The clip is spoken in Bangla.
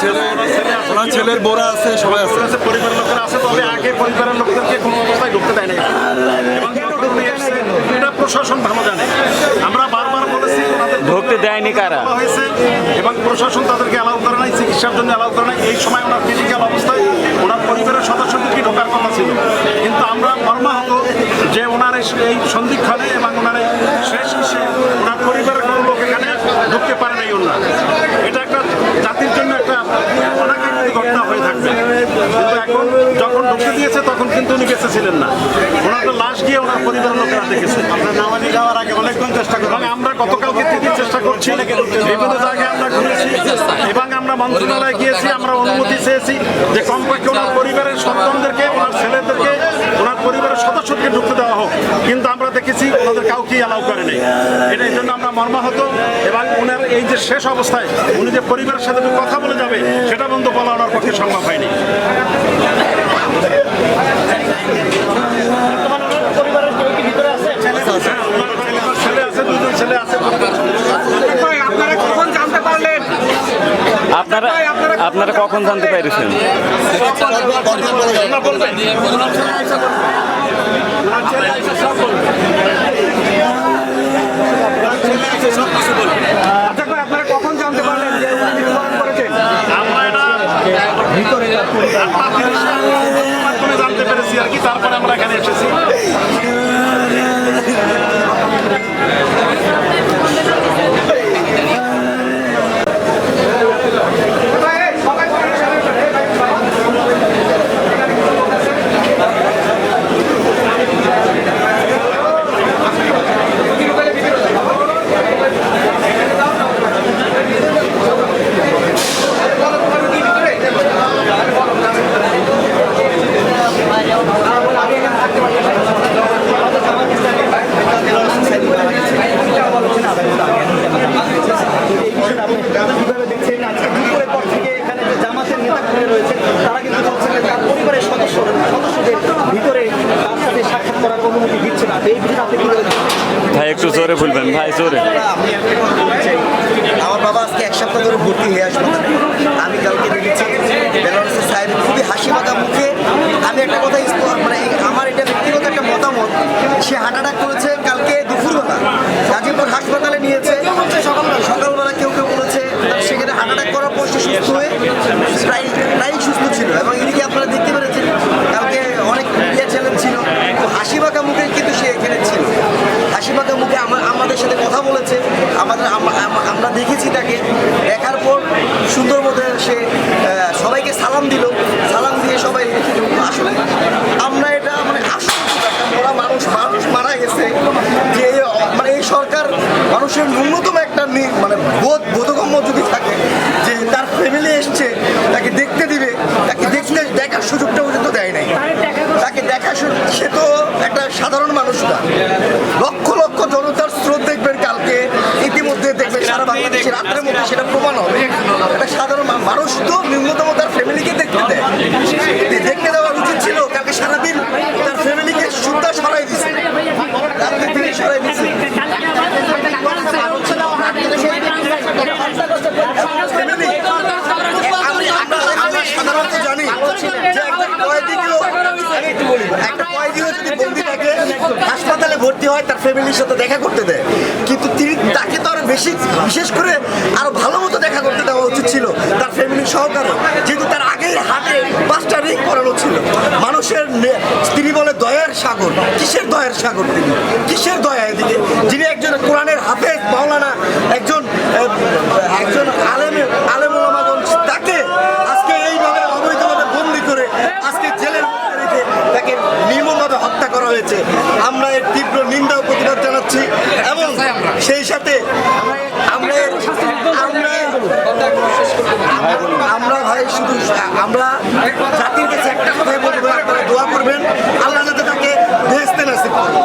ছেলে ওনার ছেলের বোরা আছে সবাই আছে। পরিবারের লোকেরা আছে তবে আগে পরিবারের লোকদেরকে কোনো অবস্থায় ঢুকতে দেয় না এটা প্রশাসন ভালো জানে। আমরা বারবার বলেছি ঢুকতে দেয়নি কারা? হয়েছে এবং প্রশাসন তাদেরকে অ্যালাউ করে নাই চিকিৎসার জন্য অ্যালাউ করে নাই। এই সময় ওনার ফিজিক্যাল অবস্থায় ওনার পরিবারের সদস্যদেরকে ঢোকার কথা ছিল? কিন্তু আমরা মর্মাহত যে ওনার এই- সন্ধিক্ষণে এবং ওনার শেষ ইসে ওনার পরিবারের কোনো লোক এখানে ঢুকতে পারে নাই ওনার এটা একটা জাতির জন্য একটা অনাকাঙ্ক্ষিত ঘটনা হয়ে থাকবে। কিন্তু এখন যখন ঢুকতে দিয়েছে তখন কিন্তু উনি বেঁচে ছিলেন না। ওনার তো লাশ গিয়ে ওনার পরিবারের লোকেরা দেখেছে। আমরা নামাজি যাওয়ার আগে অনেকক্ষণ চেষ্টা করি আমরা গতকালকে থেকে চেষ্টা করছি। বিভিন্ন জায়গায় আমরা ঘুরেছি। এবং আমরা মন্ত্রণালয়ে গিয়েছি আমরা অনুমতি চেয়েছি যে কমপক্ষে ওনার পরিবারের সন্তানদেরকে ওনার ছেলেদেরকে পরিবারের সদস্যকে ঢুকতে দেওয়া হোক। কিন্তু আমরা দেখেছি ওনাদের কাউকেই অ্যালাউ করে নেই। এটা এই জন্য আমরা মর্মাহত এবং ওনার এই যে শেষ অবস্থায় উনি যে পরিবারের সাথে কথা বলে যাবে সেটা বন্ধ বলা ওনার পক্ষে সম্ভব হয়নি। ছেলে আছে দুজন ছেলে আছে আপনারা কখন জানতে পারলেন আপনারা আপনারা কখন জানতে পেরেছেন জানতে পেরেছি আর কি তারপরে আমরা এখানে এসেছি কীভাবে দেখছেন আজকে দুপুরের পর থেকে এখানে যে জামাতের নেতাকর্মী রয়েছে তারা কিন্তু বলছেন যে তার পরিবারের সদস্য সদস্যদের ভিতরে তার সাথে সাক্ষাৎ করার অনুমতি দিচ্ছে না তো এই বিষয়ে আপনি কীভাবে দেখছেন? ভাই বলবেন ভাই জোরে। আমার বাবা আজকে এক সপ্তাহ ধরে ভর্তি হয়ে আসব। আমি কালকে দেখেছি বেলারসের সাহেব খুবই হাসি মাখা মুখে আমি একটা কথা স্প- মানে এই- আমার এটা ব্যক্তিগত একটা মতামত সে হার্ট অ্যাটাক করেছে কালকে দুপুরবেলা গাজীপুর হাসপাতালে নিয়েছে সকালবেলা সকালবেলা কেউ কেউ বলেছে সেখানে হার্ট অ্যাটাক করার পর সে সুস্থ হয়ে প্রায় প্রায় সুস্থ ছিল এবং ইনিকে আপনারা দেখতে পেরেছেন কালকে অনেক ইয়ে চ্যালেঞ্জ ছিল তো হাসি মাখা মুখে কিন্তু সে এখানে ছিল হাসি মাখা মুখে আমা- আমাদের সাথে কথা বলেছে আমাদের আম- আম- আমরা দেখেছি তাকে দেখার পর সুন্দর মতো সে সবাইকে সালাম দিল। সালাম দিয়ে সবাই। আসলে। আমরা এটা মানে আসল মানুষ মানুষ মারা গেছে যে মানে এই সরকার মানুষের ন্যূনতম একটা মানে বোধ বোধগম্য যদি থাকে যে তার ফ্যামিলি এসছে তাকে দেখতে দিবে তাকে দেখতে দেখার সুযোগটা পর্যন্ত দেয় নাই। তাকে দেখা সে তো একটা সাধারণ মানুষ না। সেটা প্রমাণ হবে। একটা সাধারণ মানুষ তো ন্যূনতম তার ফ্যামিলিকে দেখতে দেয়। দেখতে দেওয়া উচিত ছিল কালকে সারাদিন তার ফ্যামিলিকে সুদ্ধা সরাই দিচ্ছে তিনি সরাই দিচ্ছে হাসপাতালে ভর্তি হয়, তার ফ্যামিলির সাথে দেখা করতে দেয়। কিন্তু তিনি তাকে তো বেশি বিশেষ করে আরও ভালো মতো দেখা করতে দেওয়া উচিত ছিল তার ফ্যামিলির সহকারে। যেহেতু তার আগেই হাতে পাঁচটা রিং করানো ছিল। মানুষের তিনি বলে দয়ার সাগর। কিসের দয়ার সাগর তিনি? কিসের দয়া এদিকে? যিনি একজন কোরআনের হাফেজ মাওলানা একজন একজন আলেম আলেম তাকে আজকে এইভাবে অবৈধভাবে বন্দি করে আজকে জেলের মধ্যে রেখে তাকে নির্মমভাবে হত্যা করা হয়েছে। আমরা এর তীব্র নিন্দা ও প্রতিবাদ জানাচ্ছি এবং সেই সাথে আমরা ভাই শুধু, আমরা জাতির কাছে একটা কথাই বলব, আপনারা দোয়া করবেন। আল্লাহ যাতে তাকে ভেস্তে নাসিব করবেন